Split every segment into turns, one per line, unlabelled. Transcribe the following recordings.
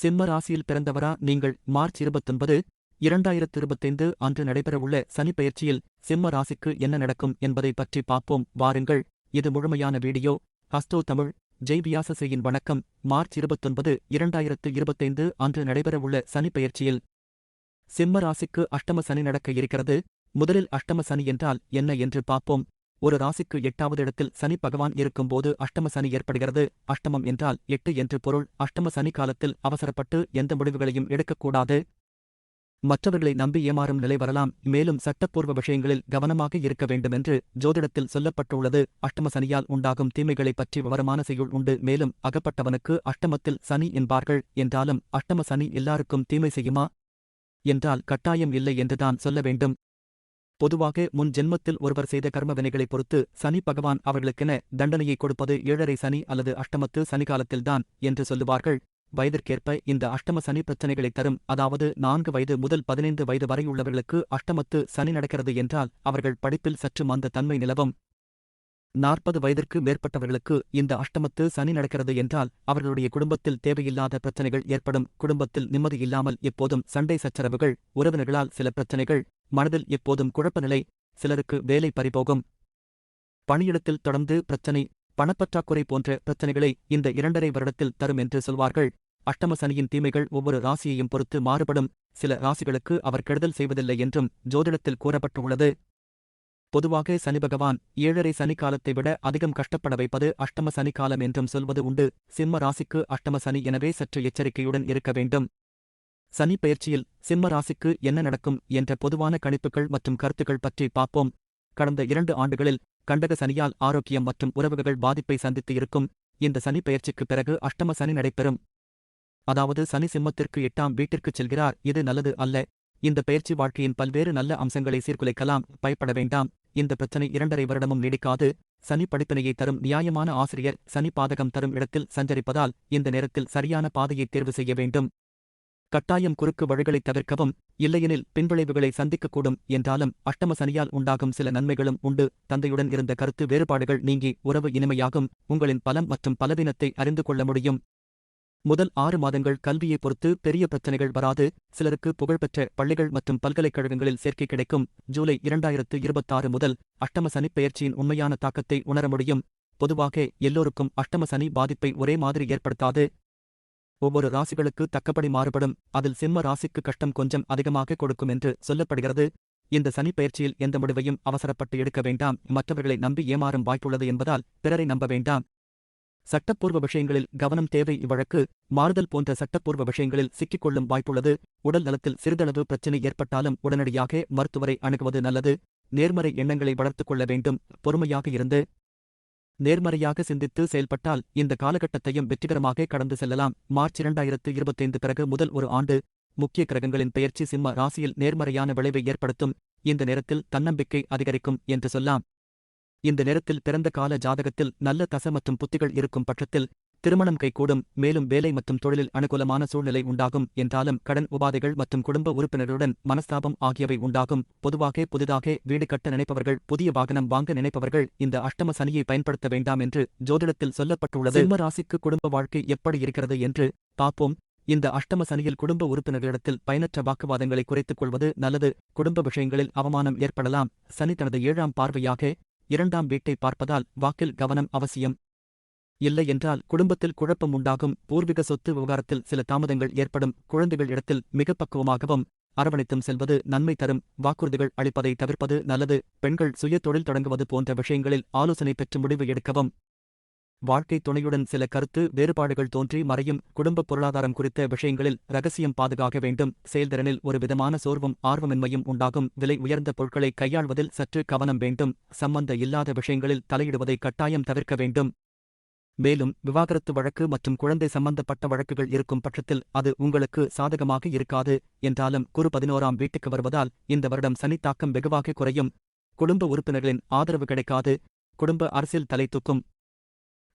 சிம்ம ராசியில் பிறந்தவரா நீங்கள் மார்ச் இருபத்தொன்பது இரண்டாயிரத்து இருபத்தைந்து அன்று நடைபெறவுள்ள சனிப்பெயர்ச்சியில் சிம்ம ராசிக்கு என்ன நடக்கும் என்பதை பற்றி பார்ப்போம். வாருங்கள் இது முழுமையான வீடியோ. ஹஸ்டோ தமிழ் ஜெய் வணக்கம். மார்ச் இருபத்தொன்பது இரண்டாயிரத்து இருபத்தைந்து அன்று நடைபெறவுள்ள சனிப்பெயர்ச்சியில் சிம்ம ராசிக்கு அஷ்டம சனி நடக்க இருக்கிறது. முதலில் அஷ்டம சனி என்றால் என்ன என்று பார்ப்போம். ஒரு ராசிக்கு எட்டாவது இடத்தில் சனி பகவான் இருக்கும்போது அஷ்டம சனி ஏற்படுகிறது. அஷ்டமம் என்றால் எட்டு என்று பொருள். அஷ்டம சனி காலத்தில் அவசரப்பட்டு எந்த முடிவுகளையும் எடுக்கக்கூடாது. மற்றவர்களை நம்பி ஏமாறும் நிலை வரலாம். மேலும் சட்டப்பூர்வ விஷயங்களில் கவனமாக இருக்க வேண்டுமென்று ஜோதிடத்தில் சொல்லப்பட்டுள்ளது. அஷ்டம சனியால் உண்டாகும் தீமைகளைப் பற்றி விவரமான செய்யுள் உண்டு. மேலும் அகப்பட்டவனுக்கு அஷ்டமத்தில் சனி என்பார்கள் என்றாலும் அஷ்டம சனி எல்லாருக்கும் தீமை செய்யுமா? என்றால் கட்டாயம் இல்லை என்றுதான் சொல்ல வேண்டும். பொதுவாக முன் ஜென்மத்தில் ஒருவர் செய்த கர்மவினைகளை பொறுத்து சனி பகவான் அவர்களுக்கென தண்டனையை கொடுப்பது ஏழரை சனி அல்லது அஷ்டமத்து சனிகாலத்தில்தான் என்று சொல்லுவார்கள். வயதிற்கேற்ப இந்த அஷ்டம சனி பிரச்சனைகளை தரும் அதாவது நான்கு வயது முதல் பதினைந்து வயது வரையுள்ளவர்களுக்கு அஷ்டமத்து சனி நடக்கிறது என்றால் அவர்கள் படிப்பில் சற்று மந்த தன்மை நிலவும். நாற்பது வயதிற்கு மேற்பட்டவர்களுக்கு இந்த அஷ்டமத்து சனி நடக்கிறது என்றால் அவர்களுடைய குடும்பத்தில் தேவையில்லாத பிரச்சனைகள் ஏற்படும். குடும்பத்தில் நிம்மதி இல்லாமல் எப்போதும் சண்டை சச்சரவுகள் உறவினர்களால் சில பிரச்சனைகள் மனதில் எப்போதும் குழப்பநிலை சிலருக்கு வேலை பறிபோகும். பணியிடத்தில் தொடர்ந்து பிரச்சனை பணப்பற்றாக்குறை போன்ற பிரச்சனைகளை இந்த இரண்டரை வருடத்தில் தரும் என்று சொல்வார்கள். அஷ்டம சனியின் தீமைகள் ஒவ்வொரு ராசியையும் பொறுத்து மாறுபடும். சில ராசிகளுக்கு அவர் கெடுதல் செய்வதில்லை என்றும் ஜோதிடத்தில் கூறப்பட்டுள்ளது. பொதுவாக சனி பகவான் ஏழரை சனிக்காலத்தை விட அதிகம் கஷ்டப்பட வைப்பது அஷ்டம சனிக்காலம் என்றும் சொல்வது உண்டு. சிம்ம ராசிக்கு அஷ்டம சனி எனவே சற்று எச்சரிக்கையுடன் இருக்க வேண்டும். சனி பெயர்ச்சியில் சிம்ம ராசிக்கு என்ன நடக்கும் என்ற பொதுவான கணிப்புகள் மற்றும் கருத்துக்கள் பற்றி பார்ப்போம். கடந்த இரண்டு ஆண்டுகளில் கண்டக சனியால் ஆரோக்கியம் மற்றும் உறவுகள் பாதிப்பை சந்தித்து இருக்கும் இந்த சனி பிறகு அஷ்டம சனி நடைபெறும். அதாவது சனி சிம்மத்திற்கு எட்டாம் வீட்டிற்குச் செல்கிறார் இது நல்லது அல்ல. இந்த பயிற்சி வாழ்க்கையின் பல்வேறு நல்ல அம்சங்களை சீர்குலைக்கலாம் பயப்பட வேண்டாம். இந்த பிரச்சனை இரண்டரை வருடமும் நீடிக்காது. சனி படிப்பினையை தரும் நியாயமான ஆசிரியர் சனி பாதகம் தரும் இடத்தில் சஞ்சரிப்பதால் இந்த நேரத்தில் சரியான பாதையை தேர்வு செய்ய வேண்டும். கட்டாயம் குறுக்கு வழிகளை தவிர்க்கவும் இல்லையெனில் பின்விளைவுகளை சந்திக்கக்கூடும் என்றாலும் அஷ்டம சனியால் உண்டாகும் சில நன்மைகளும் உண்டு. தந்தையுடன் இருந்த கருத்து வேறுபாடுகள் நீங்கி உறவு இனிமையாகும். உங்களின் பலம் மற்றும் பலவீனத்தை அறிந்து கொள்ள முடியும். முதல் ஆறு மாதங்கள் கல்வியை பொறுத்து பெரிய பிரச்சனைகள் வராது. சிலருக்கு புகழ்பெற்ற பள்ளிகள் மற்றும் பல்கலைக்கழகங்களில் சேர்க்கை கிடைக்கும். ஜூலை இரண்டாயிரத்து இருபத்தாறு முதல் அஷ்டம சனி பெயர்ச்சியின் உண்மையான தாக்கத்தை உணர முடியும். பொதுவாக எல்லோருக்கும் அஷ்டம சனி பாதிப்பை ஒரே மாதிரி ஏற்படுத்தாது. ஒவ்வொரு ராசிகளுக்கு தக்கபடி மாறுபடும். அதில் சிம்ம ராசிக்கு கஷ்டம் கொஞ்சம் அதிகமாக கொடுக்கும் என்று சொல்லப்படுகிறது. இந்த சனி பயிற்சியில் எந்த முடிவையும் அவசரப்பட்டு எடுக்க வேண்டாம். மற்றவர்களை நம்பி ஏமாறும் வாய்ப்புள்ளது என்பதால் பிறரை நம்ப வேண்டாம். சட்டப்பூர்வ விஷயங்களில் கவனம் தேவை. இவ்வழக்கு மாறுதல் போன்ற சட்டப்பூர்வ விஷயங்களில் சிக்கிக்கொள்ளும் வாய்ப்புள்ளது. உடல் நலத்தில் சிறிதளவு பிரச்சினை ஏற்பட்டாலும் உடனடியாக மருத்துவரை அணுகுவது நல்லது. நேர்மறை எண்ணங்களை வளர்த்துக் கொள்ள வேண்டும். பொறுமையாக இருந்து நேர்மறையாக சிந்தித்து செயல்பட்டால் இந்த காலகட்டத்தையும் வெற்றிகரமாக கடந்து செல்லலாம். மார்ச் இரண்டாயிரத்து இருபத்தைந்து பிறகு முதல் ஒரு ஆண்டு முக்கிய கிரகங்களின் பெயர்ச்சி சிம்ம ராசியில் நேர்மறையான விளைவை ஏற்படுத்தும். இந்த நேரத்தில் தன்னம்பிக்கை அதிகரிக்கும் என்று சொல்லலாம் இந்த நேரத்தில் பிறந்த கால ஜாதகத்தில் நல்ல தச மற்றும் புத்திகள் இருக்கும் பட்சத்தில் திருமணம் கைகூடும் மேலும் வேலை மற்றும் தொழிலில் அனுகூலமான சூழ்நிலை உண்டாகும் என்றாலும் கடன் உபாதைகள் மற்றும் குடும்ப உறுப்பினர்களுடன் மனஸ்தாபம் ஆகியவை உண்டாகும். பொதுவாக புதிதாக வீடு கட்ட நினைப்பவர்கள் புதிய வாகனம் வாங்க நினைப்பவர்கள் இந்த அஷ்டம சனியை பயன்படுத்த வேண்டாம் என்று ஜோதிடத்தில் சொல்லப்பட்டுள்ளது. சிம்ம ராசிக்கு குடும்ப வாழ்க்கை எப்படி இருக்கிறது என்று பார்ப்போம். இந்த அஷ்டம சனியில் குடும்ப உறுப்பினர்களிடத்தில் பயனற்ற வாக்குவாதங்களை குறைத்துக் கொள்வது நல்லது. குடும்ப விஷயங்களில் அவமானம் ஏற்படலாம். சனி தனது ஏழாம் பார்வையாக இரண்டாம் வீட்டை பார்ப்பதால் வாக்கில் கவனம் அவசியம். இல்லை என்றால் குடும்பத்தில் குழப்பம் உண்டாகும். பூர்வீக சொத்து விவகாரத்தில் சில தாமதங்கள் ஏற்படும். குழந்தைகள் இடத்தில் மிக பக்குவமாகவும் அரவணைத்தும் செல்வது நன்மை தரும். வாக்குறுதிகள் அளிப்பதை தவிர்ப்பது நல்லது. பெண்கள் சுய தொழில் தொடங்குவது போன்ற விஷயங்களில் ஆலோசனை பெற்று முடிவு எடுக்கவும். வாழ்க்கை துணையுடன் சில கருத்து வேறுபாடுகள் தோன்றி மறையும். குடும்ப பொருளாதாரம் குறித்த விஷயங்களில் ரகசியம் பாதுகாக்க வேண்டும். செயல்திறனில் ஒரு விதமான சோர்வும் ஆர்வமின்மையும் உண்டாகும். விலை உயர்ந்த பொருட்களை கையாள்வதில் சற்று கவனம் வேண்டும். சம்பந்த இல்லாத விஷயங்களில் தலையிடுவதை கட்டாயம் தவிர்க்க வேண்டும். மேலும் விவாகரத்து வழக்கு மற்றும் குழந்தை சம்பந்தப்பட்ட வழக்குகள் இருக்கும் பட்சத்தில் அது உங்களுக்கு சாதகமாக இருக்காது என்றாலும் குரு பதினோராம் வீட்டுக்கு வருவதால் இந்த வருடம் சனித்தாக்கம் வெகுவாக குறையும். குடும்ப உறுப்பினர்களின் ஆதரவு கிடைக்காது. குடும்ப அரசியல் தலை தூக்கும்.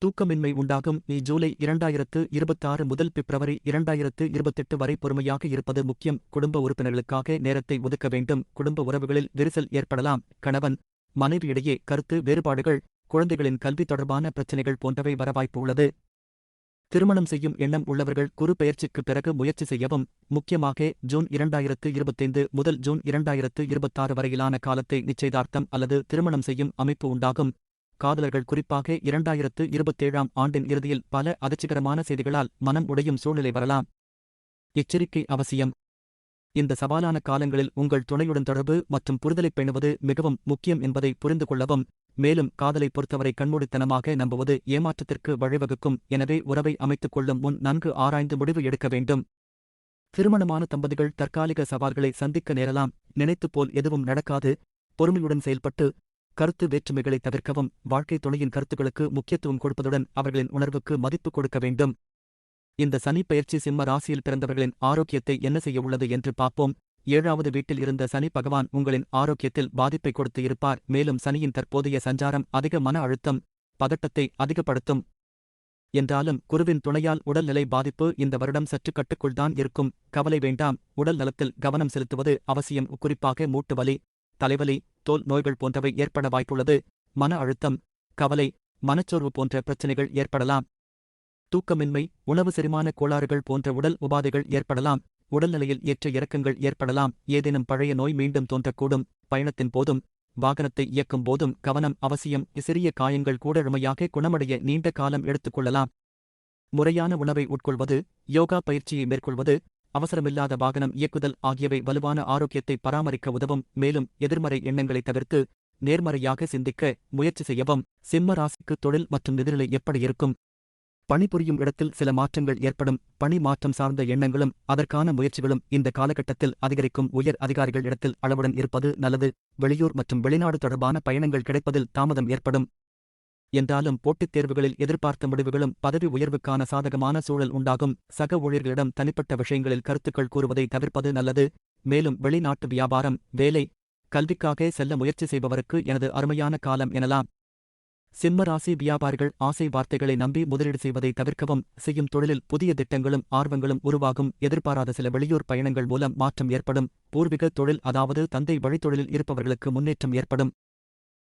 தூக்கமின்மை உண்டாகும். நீ ஜூலை இரண்டாயிரத்து இருபத்தாறு முதல் பிப்ரவரி இரண்டாயிரத்து இருபத்தெட்டு வரை பொறுமையாக இருப்பது முக்கியம். குடும்ப உறுப்பினர்களுக்காக நேரத்தை ஒதுக்க வேண்டும். குடும்ப உறவுகளில் விரிசல் ஏற்படலாம். கணவன் மனைவியிடையே கருத்து வேறுபாடுகள். குழந்தைகளின் கல்வி தொடர்பான பிரச்சினைகள் போன்றவை வர வாய்ப்பு உள்ளது. திருமணம் செய்யும் எண்ணம் உள்ளவர்கள் குறு பெயர்ச்சிக்கு பிறகு முயற்சி செய்யவும் முக்கியமாக ஜூன் இரண்டாயிரத்து இருபத்தைந்து முதல் ஜூன் இரண்டாயிரத்து இருபத்தாறு வரையிலான காலத்தை நிச்சயதார்த்தம் அல்லது திருமணம் செய்யும் அமைப்பு உண்டாகும். காதலர்கள் குறிப்பாக இரண்டாயிரத்து இருபத்தேழாம் ஆண்டின் இறுதியில் பல அதிர்ச்சிகரமான செய்திகளால் மனம் உடையும் சூழ்நிலை வரலாம். எச்சரிக்கை அவசியம். இந்த சவாலான காலங்களில் உங்கள் துணையுடன் தொடர்பு மற்றும் புரிதலைப் பேணுவது மிகவும் முக்கியம் என்பதை புரிந்து கொள்ளவும் மேலும் காதலை பொறுத்தவரை கண்மூடித்தனமாக நம்புவது ஏமாற்றத்திற்கு வழிவகுக்கும். எனவே உறவை அமைத்துக் கொள்ளும் முன் நன்கு ஆராய்ந்து முடிவு எடுக்க வேண்டும். திருமணமான தம்பதிகள் தற்காலிக சவால்களை சந்திக்க நேரலாம். நினைத்துப்போல் எதுவும் நடக்காது. பொறுமையுடன் செயல்பட்டு கருத்து வேற்றுமைகளை தவிர்க்கவும். வாழ்க்கை துணையின் கருத்துக்களுக்கு முக்கியத்துவம் கொடுப்பதுடன் அவர்களின் உணர்வுக்கு மதிப்பு கொடுக்க வேண்டும். இந்த சனி பயிற்சி சிம்ம ராசியில் பிறந்தவர்களின் ஆரோக்கியத்தை என்ன செய்ய உள்ளது என்று பார்ப்போம். ஏழாவது வீட்டில் இருந்த சனி பகவான் உங்களின் ஆரோக்கியத்தில் பாதிப்பை கொடுத்து இருப்பார். மேலும் சனியின் தற்போதைய சஞ்சாரம் அதிக மன அழுத்தம் பதட்டத்தை அதிகப்படுத்தும். என்றாலும் குருவின் துணையால் உடல்நிலை பாதிப்பு இந்த வருடம் சற்று கட்டுக்குள்தான் இருக்கும். கவலை வேண்டாம். உடல் நலத்தில் கவனம் செலுத்துவது அவசியம். குறிப்பாக மூட்டு வலி தலைவலி தோல் நோய்கள் போன்றவை ஏற்பட வாய்ப்புள்ளது. மன அழுத்தம் கவலை மனச்சோர்வு போன்ற பிரச்சினைகள் ஏற்படலாம். தூக்கமின்மை உணவு செரிமான கோளாறுகள் போன்ற உடல் உபாதைகள் ஏற்படலாம். உடல்நிலையில் ஏற்ற இறக்கங்கள் ஏற்படலாம். ஏதேனும் பழைய நோய் மீண்டும் தோன்றக்கூடும். பயணத்தின் போதும் வாகனத்தை இயக்கும் போதும் கவனம் அவசியம். சிறிய காயங்கள் கூட எளிமையாக குணமடைய நீண்ட காலம் எடுத்துக்கொள்ளலாம் முறையான உணவை உட்கொள்வது யோகா பயிற்சியை மேற்கொள்வது அவசரமில்லாத வாகனம் இயக்குதல் ஆகியவை வலுவான ஆரோக்கியத்தை பராமரிக்க உதவும். மேலும் எதிர்மறை எண்ணங்களை தவிர்த்து நேர்மறையாக சிந்திக்க முயற்சி செய்யவும். சிம்ம ராசிக்கு தொழில் மற்றும் நிதிநிலை எப்படி இருக்கும்? பணிபுரியும் இடத்தில் சில மாற்றங்கள் ஏற்படும். பணி மாற்றம் சார்ந்த எண்ணங்களும் அதற்கான முயற்சிகளும் இந்த காலகட்டத்தில் அதிகரிக்கும். உயர் அதிகாரிகள் இடத்தில் அளவுடன் இருப்பது நல்லது. வெளியூர் மற்றும் வெளிநாடு தொடர்பான பயணங்கள் கிடைப்பதில் தாமதம் ஏற்படும். என்றாலும் போட்டித் தேர்வுகளில் எதிர்பார்த்த முடிவுகளும் பதவி உயர்வுக்கான சாதகமான சூழல் உண்டாகும். சக ஊழியர்களிடம் தனிப்பட்ட விஷயங்களில் கருத்துக்கள் கூறுவதை தவிர்ப்பது நல்லது. மேலும் வெளிநாட்டு வியாபாரம் வேலை கல்விக்காக செல்ல முயற்சி செய்பவருக்கு எனது அருமையான காலம் எனலாம். சிம்ம ராசி வியாபாரிகள் ஆசை வார்த்தைகளை நம்பி முதலீடு செய்வதை தவிர்க்கவும் செய்யும் தொழிலில் புதிய திட்டங்களும் ஆர்வங்களும் உருவாகும். எதிர்பாராத சில வெளியூர் பயணங்கள் மூலம் மாற்றம் ஏற்படும். பூர்வீக தொழில் அதாவது தந்தை வழித்தொழிலில் இருப்பவர்களுக்கு முன்னேற்றம் ஏற்படும்.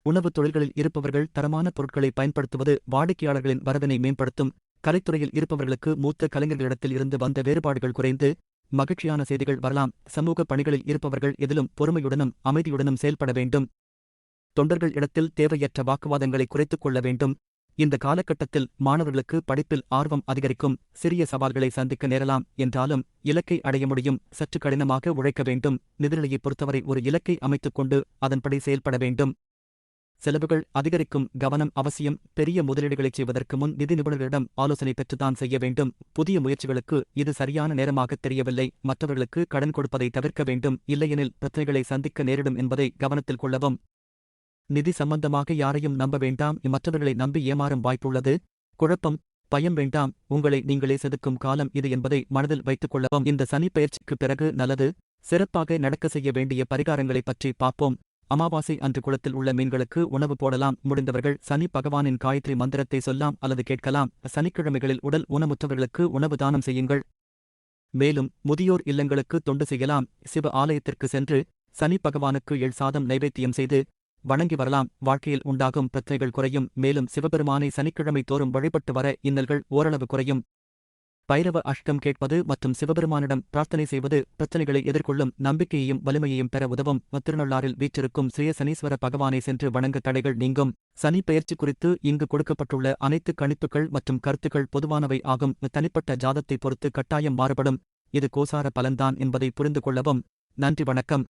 உணவுத் தொழில்களில் இருப்பவர்கள் தரமான பொருட்களை பயன்படுத்துவது வாடிக்கையாளர்களின் வரவினை மேம்படுத்தும். கலைத்துறையில் இருப்பவர்களுக்கு மூத்த கலைஞர்களிடத்தில் இருந்து வந்த வேறுபாடுகள் குறைந்து மகிழ்ச்சியான செய்திகள் வரலாம். சமூக பணிகளில் இருப்பவர்கள் எதிலும் பொறுமையுடனும் அமைதியுடனும் செயல்பட வேண்டும். தொண்டர்கள் இடத்தில் தேவையற்ற வாக்குவாதங்களை குறைத்துக் கொள்ள வேண்டும். இந்த காலகட்டத்தில் மாணவர்களுக்கு படிப்பில் ஆர்வம் அதிகரிக்கும் சிறிய சவால்களை சந்திக்க நேரலாம் என்றாலும் இலக்கை அடைய முடியும் சற்று கடினமாக உழைக்க வேண்டும். நிதிநிலையை பொறுத்தவரை ஒரு இலக்கை அமைத்துக் கொண்டு அதன்படி செயல்பட வேண்டும். செலவுகள் அதிகரிக்கும் கவனம் அவசியம். பெரிய முதலீடுகளைச் செய்வதற்கு முன் நிதி நிபுணர்களிடம் ஆலோசனை பெற்றுத்தான் செய்ய வேண்டும். புதிய முயற்சிகளுக்கு இது சரியான நேரமாக தெரியவில்லை. மற்றவர்களுக்கு கடன் கொடுப்பதை தவிர்க்க வேண்டும். இல்லையெனில் பிரச்சனைகளை சந்திக்க நேரிடும் என்பதை கவனத்தில் கொள்ளவும். நிதி சம்பந்தமாக யாரையும் நம்ப வேண்டாம். மற்றவர்களை நம்பி ஏமாறும் வாய்ப்புள்ளது. குழப்பம் பயம் வேண்டாம். உங்களை நீங்களே செதுக்கும் காலம் இது என்பதை மனதில் வைத்துக் கொள்ளவும். இந்த சனி பயிற்சிக்கு பிறகு நல்லது. சிறப்பாக நடக்க செய்ய வேண்டிய பரிகாரங்களைப் பற்றி பார்ப்போம். அமாவாசை அன்று குளத்தில் உள்ள மீன்களுக்கு உணவு போடலாம். முடிந்தவர்கள் சனி பகவானின் காயத்ரி மந்திரத்தை சொல்லாம் அல்லது கேட்கலாம். சனிக்கிழமைகளில் உடல் ஊனமுற்றவர்களுக்கு உணவு தானம் செய்யுங்கள். மேலும் முதியோர் இல்லங்களுக்கு தொண்டு செய்யலாம். சிவ ஆலயத்திற்கு சென்று சனி பகவானுக்கு எள் சாதம் நைவேத்தியம் செய்து வணங்கி வரலாம். வாழ்க்கையில் உண்டாகும் பிரச்சனைகள் குறையும். மேலும் சிவபெருமானை சனிக்கிழமை தோறும் வழிபட்டு வர இன்னல்கள் ஓரளவு குறையும். பைரவ அஷ்டம் கேட்பது மற்றும் சிவபெருமானிடம் பிரார்த்தனை செய்வது பிரச்சனைகளை எதிர்கொள்ளும் நம்பிக்கையையும் வலிமையையும் பெற உதவும். திருநள்ளாறில் வீச்சிருக்கும் ஸ்ரீயசனீஸ்வர பகவானை சென்று வணங்க தடைகள் நீங்கும். சனி பெயர்ச்சி குறித்து இங்கு கொடுக்கப்பட்டுள்ள அனைத்து கணிப்புகள் மற்றும் கருத்துக்கள் பொதுவானவை ஆகும். தனிப்பட்ட ஜாதத்தை பொறுத்து கட்டாயம் மாறுபடும். இது கோசார பலன்தான் என்பதை புரிந்து கொள்ளவும். நன்றி வணக்கம்.